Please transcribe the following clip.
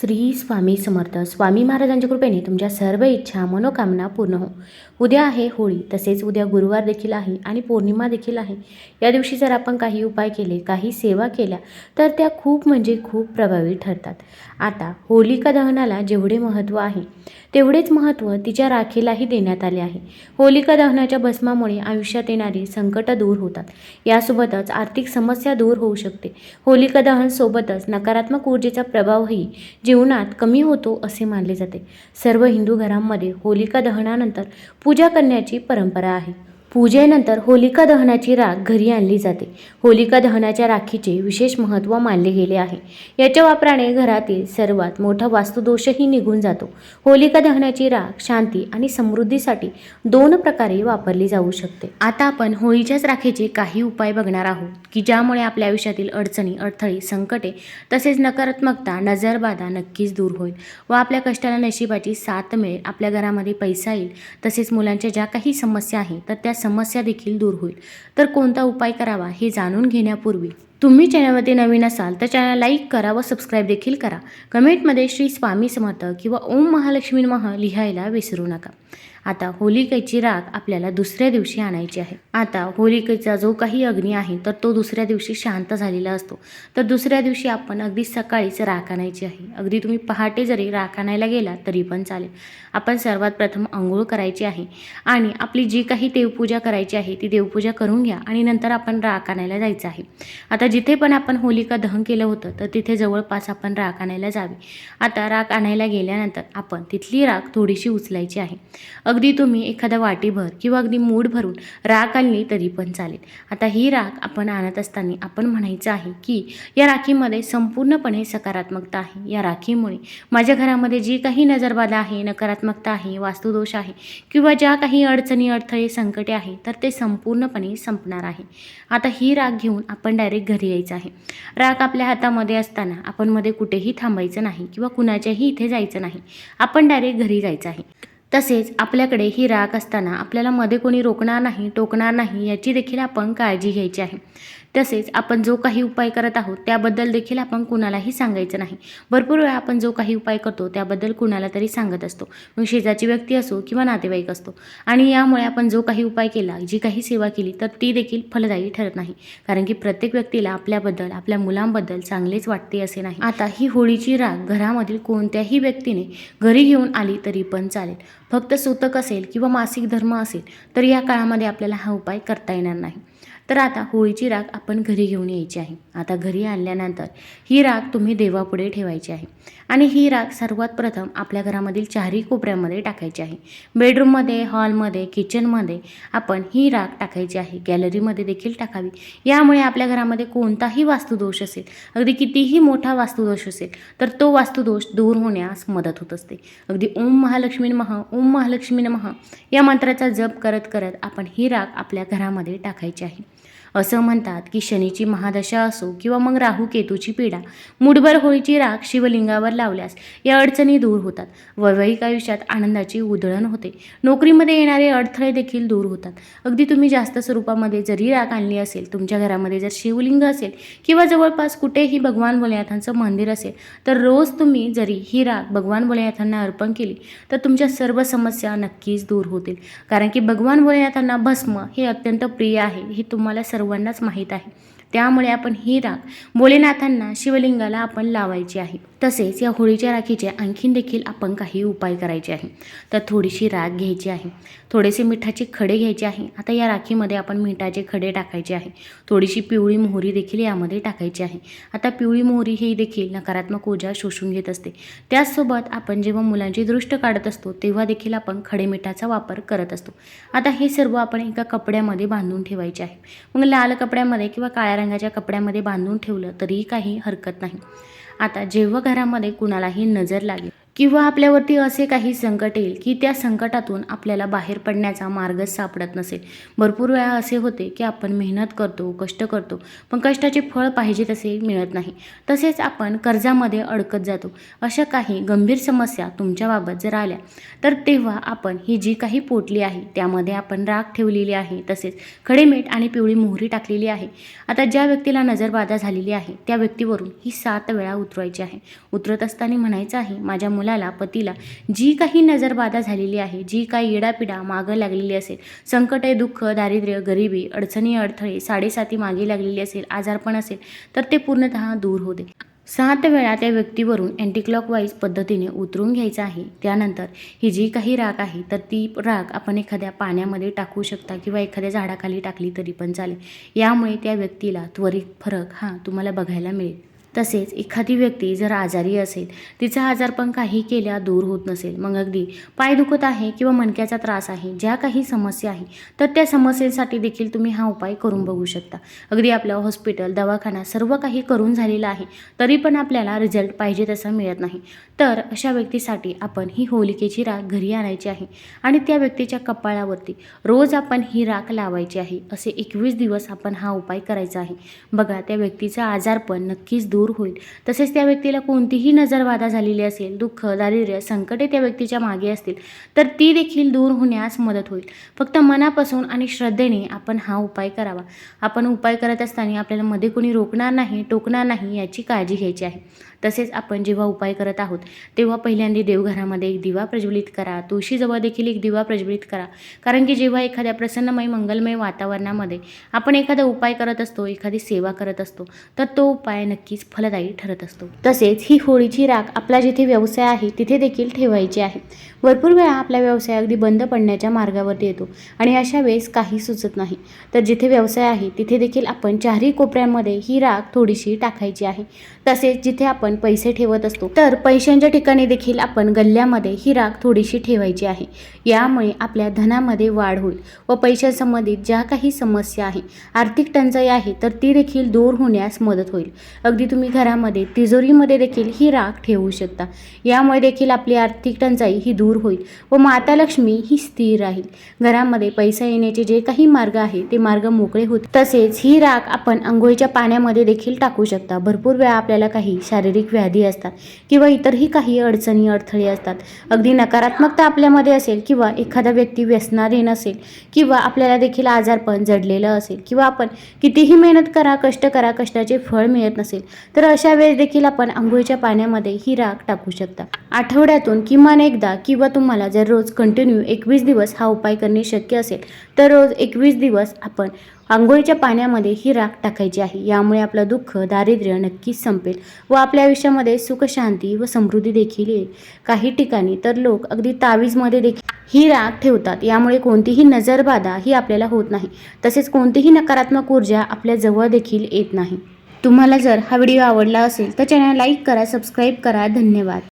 श्री स्वामी समर्थ. स्वामी महाराजांच्या कृपेने तुमच्या सर्व इच्छा मनोकामना पूर्ण हो. उद्या आहे होळी तसेच उद्या गुरुवार देखील आहे आणि पौर्णिमा देखील आहे. या दिवशी जर आपण काही उपाय केले काही सेवा केल्या तर त्या खूप म्हणजे खूप प्रभावी ठरतात. आता होलिका दहनाला जेवढे महत्त्व आहे तेवढेच महत्त्व तिच्या राखेलाही देण्यात आले आहे. होलिका दहनाच्या भस्मामुळे आयुष्यात येणारी संकटं दूर होतात. यासोबतच आर्थिक समस्या दूर होऊ शकते. होलिका दहनसोबतच नकारात्मक ऊर्जेचा प्रभावही जीवनात कमी होतो असे मानले जाते. सर्व हिंदू घरांमध्ये होलिका दहनानंतर पूजा करण्याची परंपरा आहे. पूजेनंतर होलिका दहनाची राख घरी आणली जाते. होलिका दहनाच्या राखीचे विशेष महत्त्व मानले गेले आहे. याच्या वापराने घरातील सर्वात मोठा वास्तुदोषही निघून जातो. होलिका दहनाची राख शांती आणि समृद्धीसाठी दोन प्रकारे वापरली जाऊ शकते. आता आपण होळीच्याच राखेचे काही उपाय बघणार आहोत की ज्यामुळे आपल्या आयुष्यातील अडचणी अडथळे संकटे तसेच नकारात्मकता नजरबाधा नक्कीच दूर होईल व आपल्या कष्टाला नशिबाची साथ मिळेल आपल्या घरामध्ये पैसा येईल तसेच मुलांच्या ज्या काही समस्या आहेत तर त्या समस्या देखील दूर होईल. तर कोणता उपाय करावा हे जाणून घेण्यापूर्वी तुम्ही चॅनलमध्ये नवीन असाल तर चॅनल लाईक करा व सबस्क्राईब देखील करा. कमेंटमध्ये श्री स्वामी समर्थ किंवा ओम महालक्ष्मी महा लिहायला विसरू नका. आता होलिकेची राख आपल्याला दुसऱ्या दिवशी आणायची आहे. आता होलिकेचा जो काही अग्नी आहे तर तो दुसऱ्या दिवशी शांत झालेला असतो. तर दुसऱ्या दिवशी आपण अगदी सकाळीच राख आणायची आहे. अगदी तुम्ही पहाटे जरी राख आणायला गेला तरी पण चालेल. आपण सर्वात प्रथम आंघोळ करायची आहे आणि आपली जी काही देवपूजा करायची आहे ती देवपूजा करून घ्या आणि नंतर आपण राख आणायला जायचं आहे. आता जिथे पण आपण होलिका दहन केलं होतं तर तिथे जवळपास आपण राख आणायला जावे. आता राख आणायला गेल्यानंतर आपण तिथली राख थोडीशी उचलायची आहे. अगदी तुम्ही एखादा वाटीभर किंवा अगदी मूड भरून राख आणली तरी पण चालेल. आता ही राख आपण आणत असताना आपण म्हणायचं आहे की या राखीमध्ये संपूर्णपणे सकारात्मकता आहे. या राखीमुळे माझ्या घरामध्ये जी काही नजरबाधा आहे नकारात्मकता आहे वास्तुदोष आहे किंवा ज्या काही अडचणी अडथळे संकटे आहे तर ते संपूर्णपणे संपणार आहे. आता ही राख घेऊन आपण डायरेक्ट घरी यायचं आहे. राख आपल्या हातामध्ये असताना आपण मध्ये कुठेही थांबायचं नाही किंवा कुणाच्याही इथे जायचं नाही. आपण डायरेक्ट घरी जायचं आहे. तसेच आपल्याकडे ही राख असताना आपल्याला मध्ये कोणी रोखणार नाही टोकणार नाही याची देखील आपण काळजी घ्यायची आहे. तसेच आपण जो काही उपाय करत आहोत त्याबद्दल देखील आपण कुणालाही सांगायचं नाही. भरपूर वेळा आपण जो काही उपाय करतो त्याबद्दल कुणाला तरी सांगत असतो. मग शेजारची व्यक्ती असो किंवा नातेवाईक असतो. आणि यामुळे आपण जो काही उपाय केला जी काही सेवा केली तर ती देखील फलदायी ठरत नाही. कारण की प्रत्येक व्यक्तीला आपल्याबद्दल आपल्या मुलांबद्दल चांगलेच वाटते असे नाही. आता ही होळीची राग घरामधील कोणत्याही व्यक्तीने घरी घेऊन आली तरी पण चालेल. फक्त सूतक असेल किंवा मासिक धर्म असेल तर या काळामध्ये आपल्याला हा उपाय करता येणार नाही. तर आता होळीची राख आपण घरी घेऊन यायची आहे. आता घरी आणल्यानंतर ही राख तुम्ही देवापुढे ठेवायची आहे. आणि ही राख सर्वात प्रथम आपल्या घरामधील चारही कोपऱ्यामध्ये टाकायची आहे. बेडरूममध्ये हॉलमध्ये किचनमध्ये आपण ही राख टाकायची आहे. गॅलरीमध्ये देखील टाकावी. यामुळे आपल्या घरामध्ये कोणताही वास्तुदोष असेल अगदी कितीही मोठा वास्तुदोष असेल तर तो वास्तुदोष दूर होण्यास मदत होत असते. अगदी ओम महालक्ष्मी महा ओम महालक्ष्मी महा या मंत्राचा जप करत करत आपण ही राख आपल्या घरामध्ये टाकायची आहे. असं म्हणतात की शनीची महादशा असो किंवा मग राहू केतूची पीडा मुठभर होळीची राख शिवलिंगावर लावल्यास या अडचणी दूर होतात. वैवाहिक आयुष्यात आनंदाची उधळण होते. नोकरीमध्ये येणारे अडथळे देखील दूर होतात. अगदी तुम्ही जास्त स्वरूपामध्ये जरी राख आणली असेल तुमच्या घरामध्ये जर शिवलिंग असेल किंवा जवळपास कुठेही भगवान भोलेनाथांचं मंदिर असेल तर रोज तुम्ही जरी ही राख भगवान भोलेनाथांना अर्पण केली तर तुमच्या सर्व समस्या नक्कीच दूर होतील. कारण की भगवान भोलेनाथांना भस्म हे अत्यंत प्रिय आहे हे तुम्हाला सर्वांनाच माहीत आहे. त्यामुळे आपण ही राग भोलेनाथांना शिवलिंगाला आपण लावायची आहे. तसेच या होळीच्या राखीचे आणखीन देखील आपण काही उपाय करायचे आहे. तर थोडीशी राख घ्यायची आहे. थोडेसे मिठाचे खडे घ्यायचे आहे. आता या राखीमध्ये आपण मिठाचे खडे टाकायचे आहे. थोडीशी पिवळी मोहरी देखील यामध्ये टाकायची आहे. आता पिवळी मोहरी ही देखील नकारात्मक ऊर्जा शोषून घेत असते. त्याचसोबत आपण जेव्हा मुलांची दृष्ट काढत असतो तेव्हा देखील आपण खडे मिठाचा वापर करत असतो. आता हे सर्व आपण एका कपड्यामध्ये बांधून ठेवायचे आहे. मग लाल कपड्यामध्ये किंवा काळ्या रंगाच्या कपड्यामध्ये बांधून ठेवलं तरीही काही हरकत नाही. आता जेव्हा घरामध्ये कुणालाही नजर लागेल किंवा आपल्यावरती असे काही संकट येईल की त्या संकटातून आपल्याला बाहेर पडण्याचा मार्गच सापडत नसेल. भरपूर वेळा असे होते की आपण मेहनत करतो कष्ट करतो पण कष्टाचे फळ पाहिजे तसे मिळत नाही. तसेच आपण कर्जामध्ये अडकत जातो. अशा काही गंभीर समस्या तुमच्याबाबत जर आल्या तर तेव्हा आपण ही जी काही पोटली आहे त्यामध्ये आपण राख ठेवलेली आहे तसेच खडे मीठ आणि पिवळी मोहरी टाकलेली आहे. आता ज्या व्यक्तीला नजरबाधा झालेली आहे त्या व्यक्तीवरून ही सात वेळा उतरवायची आहे. उतरत असताना म्हणायचं आहे माझ्या मुलाला पतीला जी काही नजरबाधा झालेली आहे जी काही येडापिडा मागं लागलेली असेल संकटे दुःख दारिद्र्य गरिबी अडचणी अडथळे साडेसाती मागे लागलेली असेल आजारपण असेल तर ते पूर्णतः दूर होते. सात वेळा त्या व्यक्तीवरून अँटीक्लॉकवाईज पद्धतीने उतरून घ्यायचं आहे. त्यानंतर ही जी काही राख आहे तर ती राख आपण एखाद्या पाण्यामध्ये टाकू शकता किंवा एखाद्या झाडाखाली टाकली तरी पण चालेल. यामुळे त्या व्यक्तीला त्वरित फरक हा तुम्हाला बघायला मिळेल. तसेच एखादी व्यक्ती जर आजारी असेल तिचा आजार पण काही केल्या दूर होत नसेल. मग अगदी पाय दुखत आहे किंवा मणक्याचा त्रास आहे ज्या काही समस्या आहे तर त्या समस्येसाठी देखील तुम्ही हा उपाय करून बघू शकता. अगदी आपलं हॉस्पिटल दवाखाना सर्व काही करून झालेलं आहे तरी पण आपल्याला रिझल्ट पाहिजे तसा मिळत नाही. तर अशा व्यक्तीसाठी आपण ही होलिकेची राख घरी आणायची आहे आणि त्या व्यक्तीच्या कपाळावरती रोज आपण ही राख लावायची आहे असे एकवीस दिवस आपण हा उपाय करायचा आहे. बघा त्या व्यक्तीचा आजार पण नक्कीच दूर होईल. तसेच त्या व्यक्तीला कोणतीही नजरबाधा झालेली असेल दुःख दारिद्र्य संकटे त्या व्यक्तीच्या मागे असतील तर ती देखील दूर होण्यास मदत होईल. फक्त मनापासून आणि श्रद्धेने आपण हा उपाय करावा. आपण उपाय करत असताना आपल्याला मध्ये कोणी रोखणार नाही टोकणार नाही याची काळजी घ्यायची आहे. तसेच आपण जेव्हा उपाय करत आहोत तेव्हा पहिल्यांदा देवघरामध्ये एक दिवा प्रज्वलित करा. तुळशीजवळ देखील एक दिवा प्रज्वलित करा. कारण की जेव्हा एखाद्या प्रसन्नमय मंगलमय वातावरणामध्ये आपण एखादा उपाय करत असतो एखादी सेवा करत असतो तर तो उपाय नक्कीच फलदायी ठरत असतो. तसेच ही होळीची राख आपला जिथे व्यवसाय आहे तिथे देखील ठेवायची आहे. भरपूर वेळा आपला व्यवसाय अगदी बंद पडण्याच्या मार्गावरती येतो आणि अशा वेळेस काही सुचत नाही. तर जिथे व्यवसाय आहे तिथे देखील आपण चारही कोपऱ्यांमध्ये ही राख थोडीशी टाकायची आहे. तसेच जिथे आपण आपण पैसे ठेवत असतो तर पैशांच्या ठिकाणी देखील आपण गल्ल्यामध्ये ही राख थोडीशी ठेवायची आहे. यामुळे आपल्या धनामध्ये वाढ होईल व पैशासंबंधित ज्या काही समस्या आहे आर्थिक टंचाई आहे तर ती देखील दूर होण्यास मदत होईल. अगदी तुम्ही घरामध्ये तिजोरीमध्ये देखील ही राख ठेवू शकता. यामुळे देखील आपली आर्थिक टंचाई ही दूर होईल व माता लक्ष्मी ही स्थिर राहील. घरामध्ये पैसा येण्याचे जे काही मार्ग आहे ते मार्ग मोकळे होत तसेच ही राख आपण आंघोळीच्या पाण्यामध्ये देखील टाकू शकता. भरपूर वेळा आपल्याला काही शारीरिक व्याधी असतात किंवा इतरही काही अडचणी अडथळे असतात. अगदी नकारात्मकता आपल्यामध्ये असेल किंवा एखादा व्यक्ती व्यसनारी नसेल किंवा आपल्याला देखील आजारपण जडलेलं असेल किंवा आपण कितीही मेहनत करा कष्ट करा कष्टाचे फळ मिळत नसेल तर अशा वेळेस देखील आपण आंघोळीच्या पाण्यामध्ये ही राख टाकू शकता. आठवड्यातून किमान एकदा किंवा तुम्हाला जर रोज कंटिन्यू एकवीस दिवस हा उपाय करणे शक्य असेल तर रोज एकवीस दिवस आपण आंघोळीच्या पाण्यामध्ये ही राख टाकायची आहे. यामुळे आपलं दुःख दारिद्र्य नक्कीच संपेल व आपल्या आयुष्यामध्ये सुख शांती व समृद्धी देखील येईल. काही ठिकाणी तर लोक अगदी तावीजमध्ये देखील ही राख ठेवतात. यामुळे कोणतीही नजरबाधा ही आपल्याला होत नाही. तसेच कोणतीही नकारात्मक ऊर्जा आपल्या जवळ देखील येत नाही. तुम्हाला जर हा व्हिडिओ आवडला असेल तर चॅनल लाईक करा सबस्क्राईब करा. धन्यवाद.